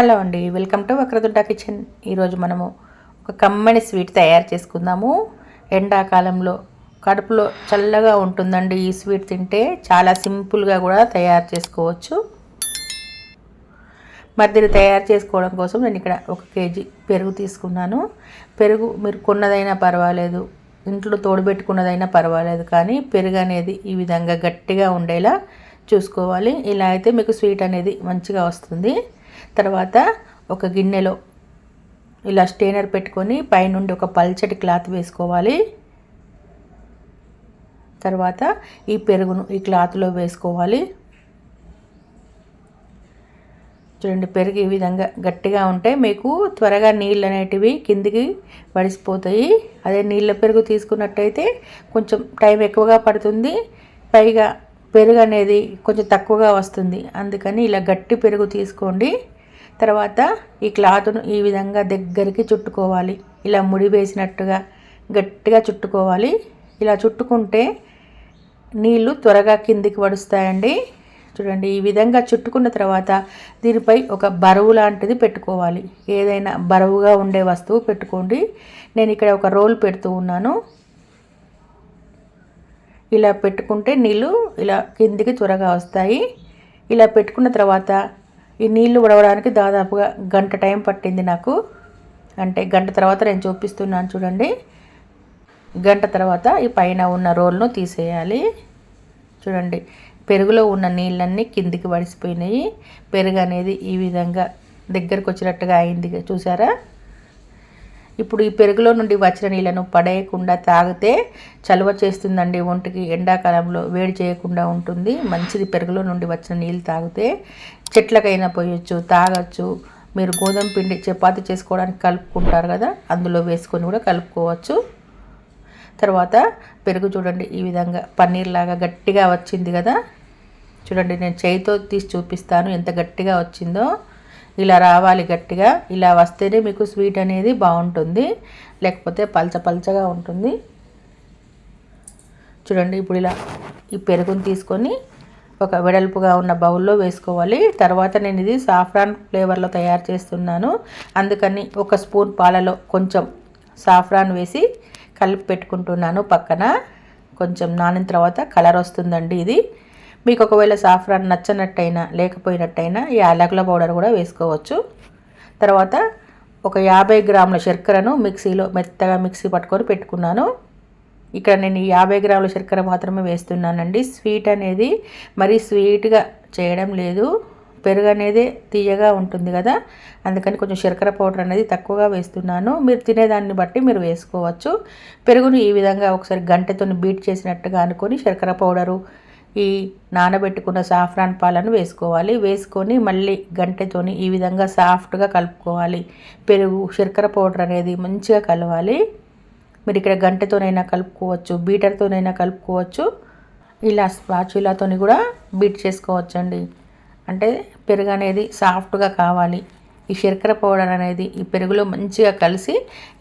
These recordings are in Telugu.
హలో అండి వెల్కమ్ టు వక్రదుడ్డ కిచెన్. ఈరోజు మనము ఒక కమ్మని స్వీట్ తయారు చేసుకుందాము. ఎండాకాలంలో కడుపులో చల్లగా ఉంటుందండి ఈ స్వీట్ తింటే చాలా సింపుల్గా కూడా తయారు చేసుకోవచ్చు. మరి దీన్ని తయారు చేసుకోవడం కోసం నేను ఇక్కడ ఒక కేజీ పెరుగు తీసుకున్నాను. పెరుగు మీరు కొన్నదైనా పర్వాలేదు ఇంట్లో తోడుబెట్టుకున్నదైనా పర్వాలేదు కానీ పెరుగు అనేది ఈ విధంగా గట్టిగా ఉండేలా చూసుకోవాలి. ఇలా అయితే మీకు స్వీట్ అనేది మంచిగా వస్తుంది. తర్వాత ఒక గిన్నెలో ఇలా స్టేనర్ పెట్టుకొని పైనుండి ఒక పల్చటి క్లాత్ వేసుకోవాలి. తర్వాత ఈ పెరుగును ఈ క్లాత్లో వేసుకోవాలి. చూడండి పెరుగు ఈ విధంగా గట్టిగా ఉంటే మీకు త్వరగా నీళ్ళు అనేటివి కిందికి పడిసిపోతాయి అదే నీళ్ళ పెరుగు తీసుకున్నట్టయితే కొంచెం టైం ఎక్కువగా పడుతుంది. పైగా పెరుగు అనేది కొంచెం తక్కువగా వస్తుంది. అందుకని ఇలా గట్టి పెరుగు తీసుకోండి. తర్వాత ఈ క్లాత్ను ఈ విధంగా దగ్గరికి చుట్టుకోవాలి. ఇలా ముడి వేసినట్టుగా గట్టిగా చుట్టుకోవాలి. ఇలా చుట్టుకుంటే నీళ్ళు త్వరగా కిందికి పడుస్తాయండి చూడండి ఈ విధంగా చుట్టుకున్న తర్వాత దీనిపై ఒక బరువు లాంటిది పెట్టుకోవాలి. ఏదైనా బరువుగా ఉండే వస్తువు పెట్టుకోండి. నేను ఇక్కడ ఒక రోల్ పెడుతూ ఉన్నాను. ఇలా పెట్టుకుంటే నీళ్ళు ఇలా కిందికి త్వరగా వస్తాయి. ఇలా పెట్టుకున్న తర్వాత ఈ నీళ్ళు ఉడవడానికి దాదాపుగా గంట టైం పట్టింది నాకు. అంటే గంట తర్వాత నేను చూపిస్తున్నాను చూడండి. గంట తర్వాత ఈ పైన ఉన్న రోల్ను తీసేయాలి. చూడండి పెరుగులో ఉన్న నీళ్ళన్నీ కిందికి పడిసిపోయినాయి పెరుగు అనేది ఈ విధంగా దగ్గరకు వచ్చినట్టుగా అయింది. చూసారా? ఇప్పుడు ఈ పెరుగులో నుండి వచ్చిన నీళ్ళను పడేయకుండా తాగితే చలువ చేస్తుందండి. ఒంటికి ఎండాకాలంలో వేడి చేయకుండా ఉంటుంది. మంచిది పెరుగులో నుండి వచ్చిన నీళ్ళు తాగితే చెట్లకైనా పోయొచ్చు తాగొచ్చు. మీరు గోధుమ పిండి చపాతి చేసుకోవడానికి కలుపుకుంటారు కదా అందులో వేసుకొని కూడా కలుపుకోవచ్చు. తర్వాత పెరుగు చూడండి ఈ విధంగా పన్నీర్ లాగా గట్టిగా వచ్చింది కదా. చూడండి నేను చేయితో తీసి చూపిస్తాను ఎంత గట్టిగా వచ్చిందో. ఇలా రావాలి గట్టిగా. ఇలా వస్తేనే మీకు స్వీట్ అనేది బాగుంటుంది. లేకపోతే పల్చ పల్చగా ఉంటుంది. చూడండి ఇప్పుడు ఇలా ఈ పెరుగుని తీసుకొని ఒక వెడల్పుగా ఉన్న బౌల్లో వేసుకోవాలి. తర్వాత నేను ఇది సాఫ్రాన్ ఫ్లేవర్లో తయారు చేస్తున్నాను. అందుకని ఒక స్పూన్ పాలలో కొంచెం సాఫ్రాన్ వేసి కలిపి పెట్టుకుంటున్నాను పక్కన. కొంచెం నానిన తర్వాత కలర్ వస్తుందండి ఇది. మీకు ఒకవేళ సాఫ్రాన్ నచ్చనట్టయినా లేకపోయినట్టయినా ఈ యాలకుల పౌడర్ కూడా వేసుకోవచ్చు. తర్వాత ఒక యాభై గ్రాముల చక్కెరను మిక్సీలో మెత్తగా మిక్సీ పట్టుకొని పెట్టుకున్నాను. ఇక్కడ నేను యాభై గ్రాముల చక్కెర మాత్రమే వేస్తున్నానండి. స్వీట్ అనేది మరీ స్వీట్గా చేయడం లేదు. పెరుగు అనేది తీయగా ఉంటుంది కదా. అందుకని కొంచెం శర్కర పౌడర్ అనేది తక్కువగా వేస్తున్నాను. మీరు తినేదాన్ని బట్టి మీరు వేసుకోవచ్చు. పెరుగును ఈ విధంగా ఒకసారి గంటతో బీట్ చేసినట్టుగా అనుకొని శర్కర పౌడరు ఈ నానబెట్టుకున్న సాఫ్రాన్ పాలను వేసుకోవాలి. వేసుకొని మళ్ళీ గంటెతోని ఈ విధంగా సాఫ్ట్గా కలుపుకోవాలి. పెరుగు శర్కర పౌడర్ అనేది మంచిగా కలవాలి. మీరు ఇక్కడ గంటెతోనైనా కలుపుకోవచ్చు బీటర్తోనైనా కలుపుకోవచ్చు. ఇలా స్పాచులాతోని కూడా బీట్ చేసుకోవచ్చు అండి అంటే పెరుగు అనేది సాఫ్ట్గా కావాలి. ఈ శర్కర పౌడర్ అనేది ఈ పెరుగులో మంచిగా కలిసి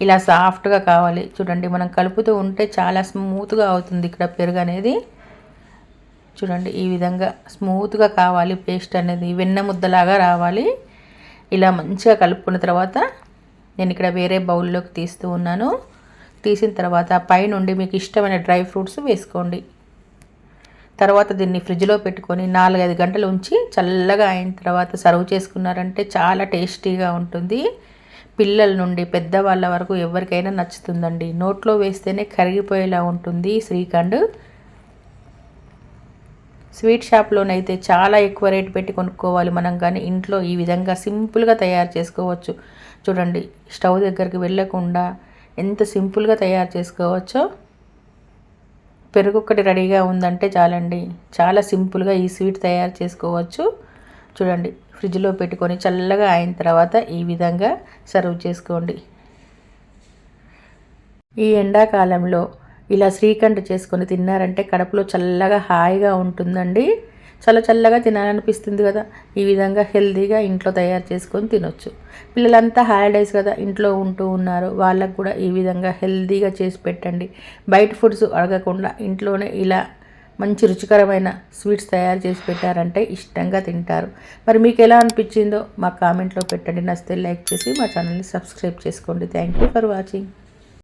ఇలా సాఫ్ట్గా కావాలి. చూడండి మనం కలుపుతూ ఉంటే చాలా స్మూత్గా అవుతుంది ఇక్కడ పెరుగు అనేది. చూడండి ఈ విధంగా స్మూత్గా కావాలి పేస్ట్ అనేది వెన్న ముద్దలాగా రావాలి. ఇలా మంచిగా కలుపుకున్న తర్వాత నేను ఇక్కడ వేరే బౌల్లోకి తీస్తూ ఉన్నాను. తీసిన తర్వాత పైనుండి మీకు ఇష్టమైన డ్రై ఫ్రూట్స్ వేసుకోండి. తర్వాత దీన్ని ఫ్రిడ్జ్లో పెట్టుకొని నాలుగైదు గంటలు ఉంచి చల్లగా అయిన తర్వాత సర్వ్ చేసుకున్నారంటే చాలా టేస్టీగా ఉంటుంది. పిల్లల నుండి పెద్దవాళ్ళ వరకు ఎవరికైనా నచ్చుతుందండి. నోట్లో వేస్తేనే కరిగిపోయేలా ఉంటుంది శ్రీఖండ్. స్వీట్ షాప్లోనైతే చాలా ఎక్కువ రేటు పెట్టి కొనుక్కోవాలి మనం కానీ ఇంట్లో ఈ విధంగా సింపుల్గా తయారు చేసుకోవచ్చు. చూడండి స్టవ్ దగ్గరికి వెళ్ళకుండా ఎంత సింపుల్గా తయారు చేసుకోవచ్చో. పెరుగు రెడీగా ఉందంటే చాలండి. చాలా సింపుల్గా ఈ స్వీట్ తయారు చేసుకోవచ్చు. చూడండి ఫ్రిడ్జ్లో పెట్టుకొని చల్లగా అయిన తర్వాత ఈ విధంగా సర్వ్ చేసుకోండి. ఈ ఎండాకాలంలో ఇలా శ్రీఖండ్ చేసుకొని తిన్నారంటే కడుపులో చల్లగా హాయిగా ఉంటుందండి. చాలా చల్లగా తినాలనిపిస్తుంది కదా. ఈ విధంగా హెల్తీగా ఇంట్లో తయారు చేసుకొని తినొచ్చు. పిల్లలంతా హాలిడేస్ కదా ఇంట్లో ఉంటూ ఉన్నారు. వాళ్ళకు కూడా ఈ విధంగా హెల్తీగా చేసి పెట్టండి. బయట ఫుడ్స్ అడగకుండా ఇంట్లోనే ఇలా మంచి రుచికరమైన స్వీట్స్ తయారు చేసి పెట్టారంటే ఇష్టంగా తింటారు. మరి మీకు ఎలా అనిపించిందో మా కామెంట్లో పెట్టండి. నచ్చితే లైక్ చేసి మా ఛానల్ని సబ్స్క్రైబ్ చేసుకోండి. Thank you for watching.